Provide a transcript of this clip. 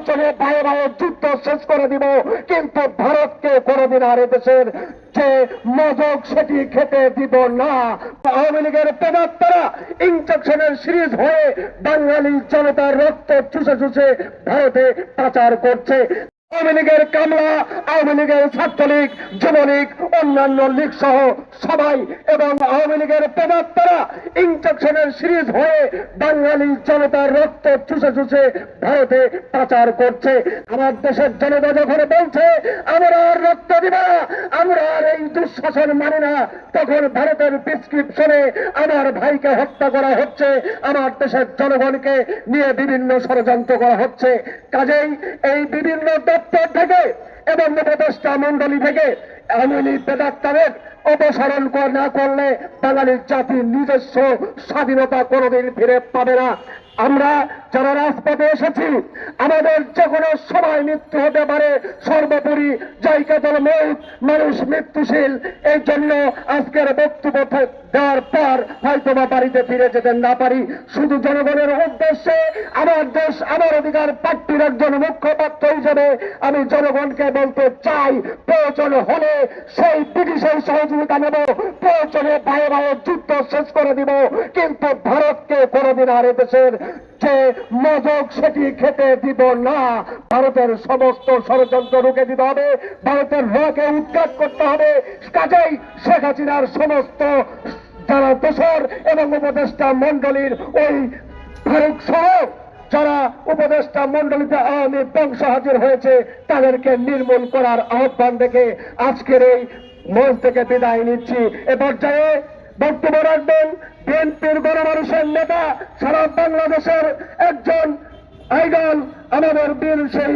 প্রয়োজনে বায়ে বায়ে যুদ্ধ শেষ করে দিব, কিন্তু ভারতকে কোনোদিন আর দেশের যে মজক সেটি খেতে দিব না। আওয়ামী লীগের প্রদাত্তারা ইনজেকশনের সিরিজ হয়ে বাঙালি জনতার রক্ত চুষে চুষে ভারতে পাচার করছে। আওয়ামী লীগের কামলা আওয়ামী লীগের ছাত্রলীগ, যুবলীগ, অন্যান্য লীগ সহ সবাই এবং আওয়ামী লীগের পেদাত্তারা ইনজেকশনের সিরিজ হয়ে বাঙালি জনতার রক্ত চুষে চুষে ভারতে পাচার করছে। আমার দেশের জনতা যখন বলছে, আমরা আর রক্ত দিব না, আমরা আর এই দুঃশাসন মানি না, তখন ভারতের প্রেসক্রিপশনে আমার ভাইকে হত্যা করা হচ্ছে, আমার দেশের জনগণকে নিয়ে বিভিন্ন ষড়যন্ত্র করা হচ্ছে। কাজেই এই বিভিন্ন দপ্তর থেকে এবং উপদেষ্টা মন্ডলী থেকে আমিলি পেদাত্তারের অপসারণ না করলে বাঙালির জাতির নিজস্ব স্বাধীনতা কোনোদিন ফিরে পাবে না। আমরা যারা রাজপথে এসেছি, আমাদের যে কোনো সময় মৃত্যু হতে পারে। সর্বোপরি জায়গাতল মৌত মানুষ মৃত্যুশীল। এই জন্য আজকের বক্তব্য দেওয়ার পর হয়তো বা বাড়িতে ফিরে যেতে না পারি। শুধু জনগণের উদ্দেশ্যে আমার দেশ, আমার অধিকার পার্টির একজন মুখ্যপাত্র হিসেবে আমি জনগণকে বলতে চাই, প্রয়োজন হলে সেই ব্রিটিশের সহযোগিতা নেব। প্রয়োজনে বায়ে বায়ে যুদ্ধ শেষ করে দিব। কিন্তু ভারতকে কোনোদিন আর দেশের যে মজক সেটি খেতে দিব না। ভারতের সমস্ত ষড়যন্ত্র রুখে দিতে হবে। ভারতের রকে উৎখাত করতে হবে। কাজেই শেখ হাসিনার সমস্ত যারা দোসর এবং উপদেষ্টা মন্ডলীর ওই ফারুক সহ, যারা উপদেষ্টা মন্ডলীতে আওয়ামী বংশ হাজির হয়েছে, তাদেরকে নির্মূল করার আহ্বান দেখে আজকের এই মঞ্চ থেকে বিদায় নিচ্ছি। এ পর্যায়ে বক্তব্য রাখবেন বিএনপির গণমানুষের নেতা সারা বাংলাদেশের একজন আইডল আমাদের বীর সেই